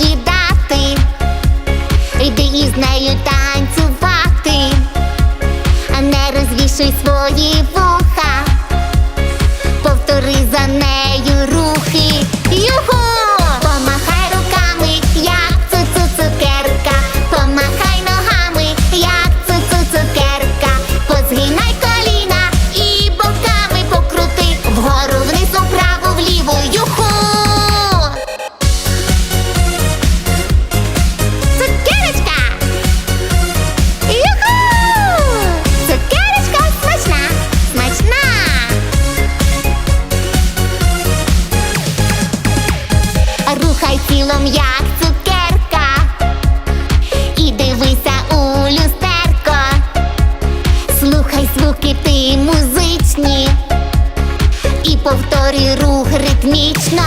їдати, йди із нею там. тілом, як цукерка, і дивися у люстерко, слухай звуки ти музичні, і повторюй рух ритмічно.